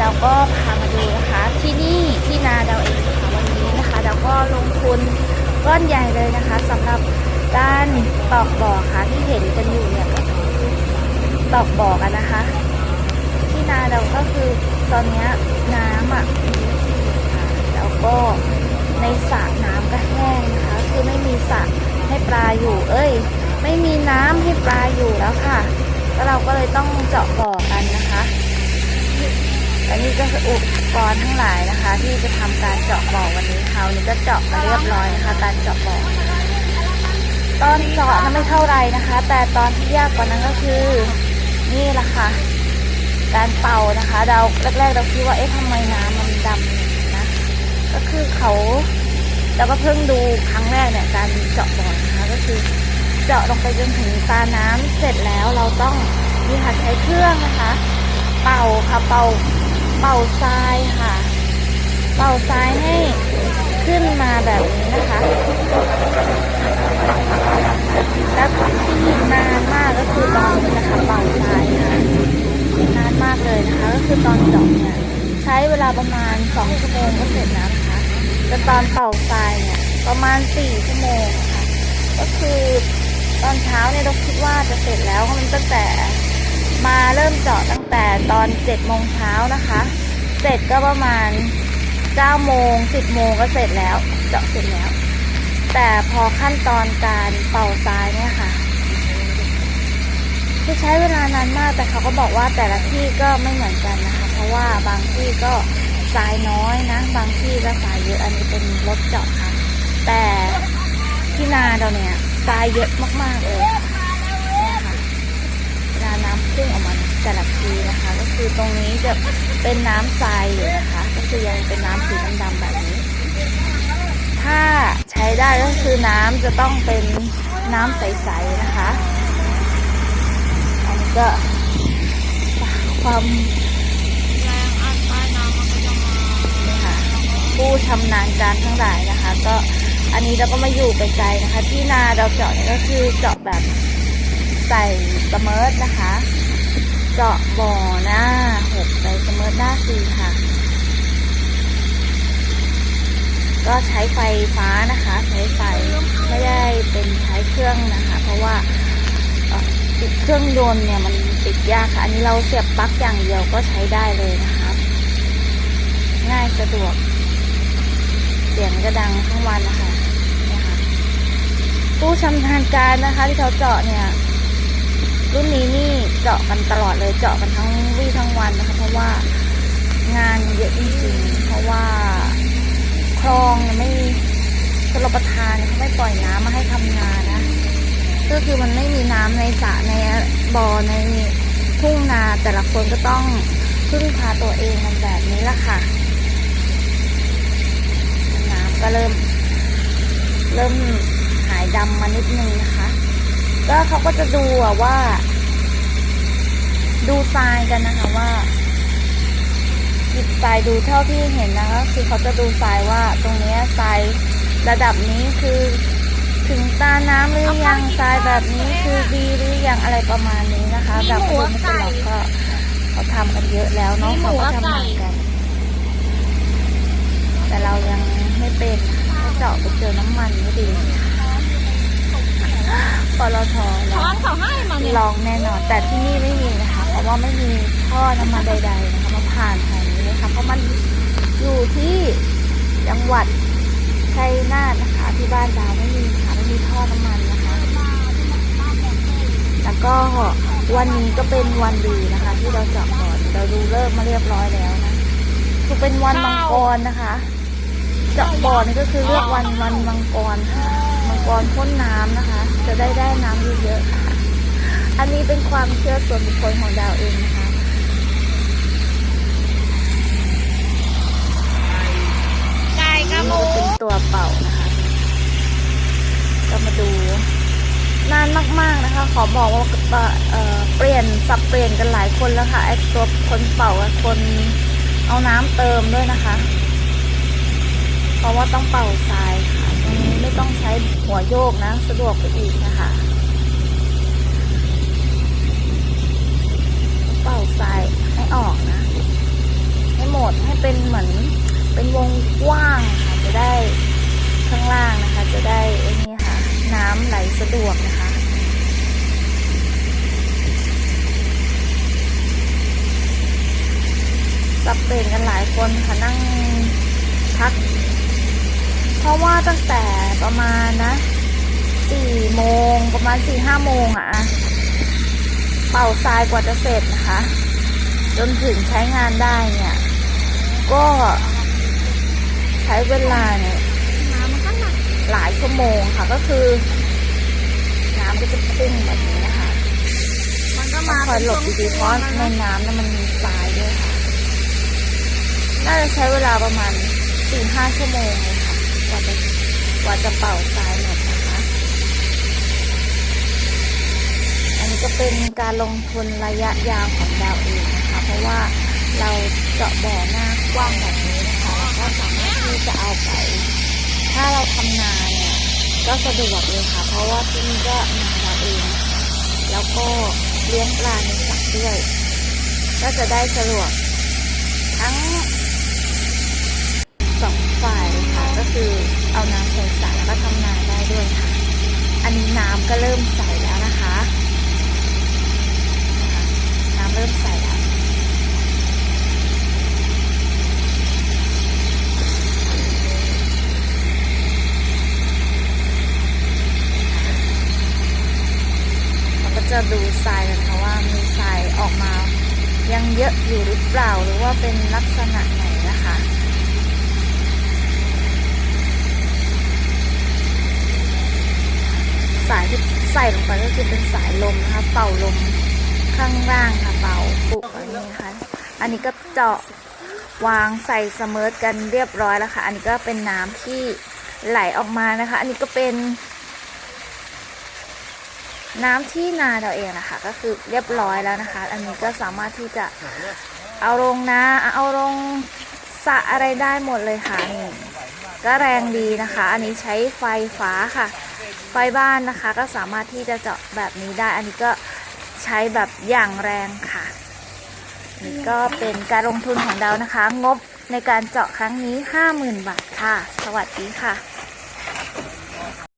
เราก็พามาดูนะคะที่นี่ที่นาเราเองนะคะวันนี้นะคะเราก็ลงทุนก้อนใหญ่เลยนะคะสำหรับการตอกบ่อค่ะที่เห็นกันอยู่เนี่ยตอกบ่อกันนะคะ ที่นาเราก็คือตอนนี้น้ำอะค่ะแล้วก็ในสระน้ำก็แห้งนะคะ คือไม่มีสระให้ปลาอยู่ เอ้ย ไม่มีน้ำให้ปลาอยู่แล้วค่ะแล้วเราก็เลยต้องเจาะบ่อ และนี่ก็คืออุปกรณ์ทั้งหลายนะคะ ที่จะทำการเจาะบ่อวันนี้คราวนี้ก็เจาะมาเรียบร้อยนะคะ การเจาะบ่อตอนเจาะนั้นไม่เท่าไรนะคะ แต่ตอนที่ยากกว่านั้นก็คือนี่แหละค่ะ การเป่านะคะ เราแรกๆเราคิดว่าเอ๊ะทำไมน้ำมันดำนะก็คือเขาเราก็เพิ่งดูครั้งแรกเนี่ยการเจาะบ่อนะคะก็คือเจาะลงไปจนถึงตาน้ำเสร็จแล้วเราต้องนี่ค่ะใช้เครื่องนะคะ เป่าค่ะเป่า เป่าทรายค่ะ เป่าทรายให้ขึ้นมาแบบนี้นะคะ แล้วที่นานมากก็คือตอนนี้นะคะเป่าทรายค่ะนานมากเลยนะคะ ก็คือตอนเจาะเนี่ยใช้เวลาประมาณสองชั่วโมงก็เสร็จแล้วนะคะแต่ตอนเป่าทรายเนี่ยประมาณสี่ชั่วโมงค่ะ ก็คือตอนเช้าเนี่ยเราคิดว่าจะเสร็จแล้วเพราะมันตั้งแต่ มาเริ่มเจาะตั้งแต่ตอนเจ็ดโมงเช้านะคะเสร็จก็ประมาณเก้าโมงสิบโมงก็เสร็จแล้ว เจาะเสร็จแล้ว แต่พอขั้นตอนการเป่าทรายเนี่ยค่ะคือใช้เวลานานมากแต่เขาก็บอกว่าแต่ละที่ก็ไม่เหมือนกันนะคะ เพราะว่าบางที่ก็ทรายน้อยนะ บางที่ก็ทรายเยอะอันนี้เป็นรถเจาะค่ะ แต่ที่นาเราเนี่ยทรายเยอะมากๆเลยเนี่ย พุ่งออกมาแต่ละทีนะคะ ก็คือตรงนี้จะเป็นน้ำทรายอยู่นะคะ ก็คือยังเป็นน้ำสีดำๆแบบนี้ ถ้าใช้ได้ก็คือน้ำจะต้องเป็นน้ำใสๆนะคะ อันนี้ก็ความแรงอัดใต้น้ำมันก็จะมานี่ค่ะผู้ชำนาญการทั้งหลายนะคะ ก็อันนี้เราก็มาอยู่ไกลๆนะคะ ที่นาเราเจาะเนี่ยก็คือเจาะแบบใส่สเมิร์ทนะคะ เจาะบ่อหน้าหกใส่สมิร์ทหน้าสี่ค่ะ ก็ใช้ไฟฟ้านะคะ ใช้ไฟไม่ได้เป็นใช้เครื่องนะคะ เพราะว่าติดเครื่องยนต์เนี่ยมันติดยากค่ะอันนี้เราเสียบปลั๊กอย่างเดียวก็ใช้ได้เลยนะคะง่ายสะดวก เสียงก็ดังทั้งวันนะคะนี่ค่ะตู้ชำนาญการนะคะ ที่เขาเจาะเนี่ย รุ่นนี้นี่เจาะกันตลอดเลยเจาะกันทั้งวี่ทั้งวันนะคะ เพราะว่างานเยอะจริงๆ เพราะว่าคลองไม่ชลประทานเขาไม่ปล่อยน้ำมาให้ทำงานนะ ก็คือมันไม่มีน้ำในสระในบ่อในทุ่งนาแต่ละคนก็ต้องพึ่งพาตัวเองกันแบบนี้ละค่ะ น้ำก็เริ่ม เริ่มหายดำมานิดนึงนะคะ ก็เขาก็จะดูอะว่า ดูทรายกันนะคะว่าหยิบทรายดูเท่าที่เห็นนะคะคือเขาจะดูทรายว่าตรงเนี้ยทรายระดับนี้คือถึงตาน้ำหรือยังทรายแบบนี้คือดีหรือยังอะไรประมาณนี้นะคะแบบคนไม่เป็นหรอกก็เขาทำกันเยอะแล้วเนาะเขาก็ทำงานกัน แต่เรายังไม่เป็นนะคะถ้าเจาะไปเจอน้ำมันไม่ดี ปตทช้อนเขาให้มาเนี่ยลองแน่นอน แต่ที่นี่ไม่มีนะคะ เพราะว่าไม่มีท่อน้ำมันใด ๆ นะคะมาผ่านแถวนี้เลยค่ะเพราะมันอยู่ที่จังหวัดชัยนาทนะคะ ที่บ้านดาวไม่มีค่ะไม่มีท่อน้ำมันนะคะ แล้วก็วันนี้ก็เป็นวันดีนะคะ ที่เราเจาะก่อนเราดูเลิกษ์มาเรียบร้อยแล้วนะคือเป็นวันมังกรนะคะเจาะบ่อนี่ก็คือเรียกวันวันมังกรค่ะมังกรพ่นน้ำนะคะ จะได้ได้น้ำเยอะๆค่ะอันนี้เป็นความเชื่อส่วนบุคคลของดาวเองนะคะไก่กระหมูนี่เป็นตัวเป่านะคะก็มาดู นานมากๆนะคะ ขอบอกว่าเอ่อเปลี่ยนสับเปลี่ยนกันหลายคนแล้วค่ะไอตัวคนเป่ากับคนเอาน้ำเติมด้วยนะคะ เพราะว่าต้องเป่าทรายค่ะตรงนี้ ไม่ต้องใช้หัวโยกนะ สะดวกไปอีกนะคะเป่าทรายให้ออกนะ ให้หมดให้เหมือนเป็นวงกว้างค่ะจะได้ข้างล่างนะคะ จะได้ไอ้นี่ค่ะ น้ำไหลสะดวกนะคะสับเปลี่ยนกันหลายคนค่ะนั่งพัก เพราะว่าตั้งแต่ประมาณนะสี่โมงประมาณสี่ห้าโมงอะเป่าทรายกว่าจะเสร็จนะคะ จนถึงใช้งานได้เนี่ย ก็ใช้เวลาเนี่ยหลายชั่วโมงค่ะก็คือน้ำก็จะพุ่งแบบนี้นะคะมันก็มาคอยหลบดีๆเพราะในน้ำนั้นมันมีทรายด้วยค่ะน่าจะใช้เวลาประมาณสี่ห้าชั่วโมงเลย กว่าจะเป่าทรายหมดนะคะ อันนี้ก็เป็นการลงทุนระยะยาวของดาวเองนะคะ เพราะว่าเราเจาะบ่อหน้ากว้างแบบนี้นะคะแล้วก็สามารถที่จะเอาไป ถ้าเราทำนาเนี่ยก็สะดวกเลยค่ะ เพราะว่าที่นี่ก็นาเราเองนะคะแล้วก็เลี้ยงปลาในสระด้วย ก็จะได้สะดวกทั้งสองฝ่ายเลยค่ะก็คือ เอาน้ำใส่สระแล้วก็ทำนาได้ด้วยค่ะ อันนี้น้ำก็เริ่มใสแล้วนะคะ น้ำเริ่มใสแล้วเราก็จะดูทรายกันค่ะว่ามีทรายออกมา ยังเยอะอยู่หรือเปล่าหรือว่าเป็นลักษณะไหนนะคะ สายที่ใส่ลงไปก็คือเป็นสายลมนะคะเป่าลมข้างล่างค่ะเป่าปลุกอันนี้นะคะอันนี้ก็เจาะวางใส่เสมอกันเรียบร้อยแล้วค่ะ อันนี้ก็เป็นน้ำที่ไหลออกมานะคะ อันนี้ก็เป็น น้ำที่นาเราเองนะคะ ก็คือเรียบร้อยแล้วนะคะ อันนี้ก็สามารถที่จะเอาลงนาเอาลงสะอะไรได้หมดเลยค่ะนี่ก็แรงดีนะคะ อันนี้ใช้ไฟฟ้าค่ะ ไฟบ้านนะคะ ก็สามารถที่จะเจาะแบบนี้ได้ อันนี้ก็ใช้แบบอย่างแรงค่ะ นี่ก็เป็นการลงทุนของเรานะคะ งบในการเจาะครั้งนี้ 50,000 บาทค่ะ สวัสดีค่ะ